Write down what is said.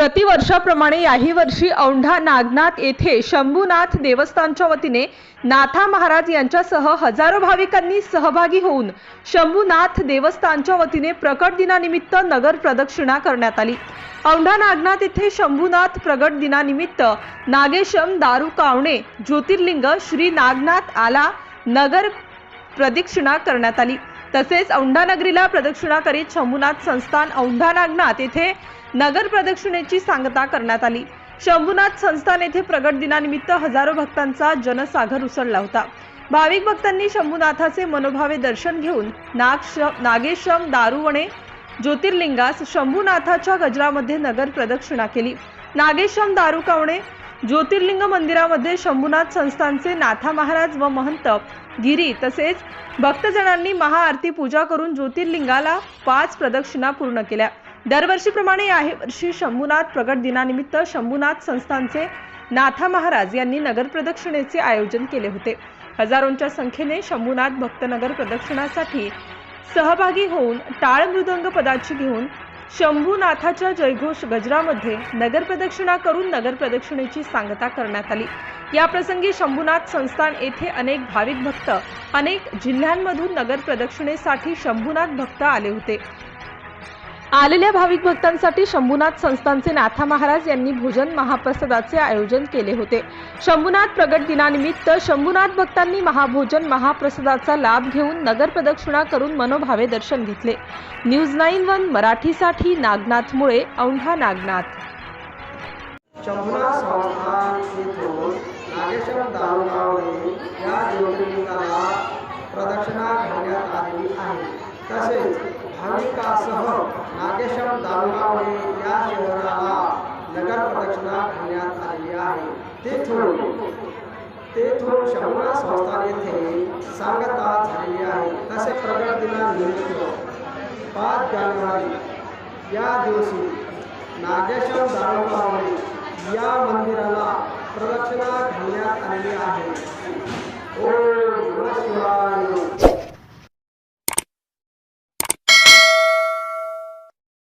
प्रतिवर्षाप्रमाणे याही वर्षी औंढा नागनाथ येथे शंभूनाथ देवस्थानच्या वतीने नाथा महाराज यांच्यासह हजारो भाविकांनी सहभागी होऊन शंभूनाथ देवस्थानच्या वतीने प्रकट दिनानिमित्त नगर प्रदक्षिणा करण्यात आली. औंढा नागनाथ येथे शंभूनाथ प्रगट दिनानिमित्त नागेशम दारू कावणे ज्योतिर्लिंग श्री नागनाथ आला नगर प्रदक्षिणा करण्यात आली. तसेच औंढा नगरीला प्रदक्षिणा करीत शंभूनाथ संस्थान औंढा नागनाथ येथे नगर प्रदक्षिणेची सांगता करण्यात आली. शंभूनाथ संस्थान येथे प्रगट दिनानिमित्त हजारो भक्तांचा जनसागर उसळला होता. भाविक भक्तांनी शंभूनाथाचे मनोभावे दर्शन घेऊन नागश नागेशम दारुवणे ज्योतिर्लिंगास शंभूनाथाच्या गजरामध्ये नगर प्रदक्षिणा केली. नागेशम दारुकावणे ज्योतिर्लिंग मंदिरामध्ये शंभूनाथ संस्थानचे नाथा महाराज व महंत गिरी तसेच भक्तजनांनी महाआरती पूजा करून ज्योतिर्लिंगाला पाच प्रदक्षिणा पूर्ण केल्या. दरवर्षीप्रमाणे याही वर्षी शंभूनाथ प्रगट दिनानिमित्त शंभूनाथ संस्थानचे नाथा महाराज यांनी नगर प्रदक्षिणेचे आयोजन केले होते. हजारोंच्या संख्येने शंभूनाथ भक्त नगर प्रदक्षिणासाठी सहभागी होऊन टाळ मृदंग पदाची घेऊन शंभूनाथाच्या जयघोष गजरामध्ये नगर प्रदक्षिणा करून नगर प्रदक्षिणेची सांगता करण्यात आली. याप्रसंगी शंभूनाथ संस्थान येथे अनेक भाविक भक्त अनेक जिल्ह्यांमधून नगर प्रदक्षिणेसाठी शंभूनाथ भक्त आले होते. आलेल्या भाविक भक्तांसाठी शंभूनाथ संस्थानचे नाथा महाराज यांनी भोजन महाप्रसादाचे आयोजन केले होते. शंभूनाथ प्रगट दिनानिमित्त शंभूनाथ भक्तांनी महाभोजन महाप्रसादाचा लाभ घेऊन नगर प्रदक्षिणा करून मनोभावे दर्शन घेतले. न्यूज नाईन वन मराठीसाठी नागनाथमुळे औंढा नागनाथ. प्रदक्षिणा घेण्यात आलेली आहे. तसेच भाविकासह नागेश्वर दारुगावणे या शहराला नगर प्रदक्षिणा घालण्यात आलेली आहे. तेथून तेथून संस्थान येथे सांगता झालेली आहे. तसे प्रगट दिनानिमित्त पाच जानेवारी या दिवशी नागेश्वर दारुगावणे या मंदिराला प्रदक्षिणा घालण्यात आलेली आहे.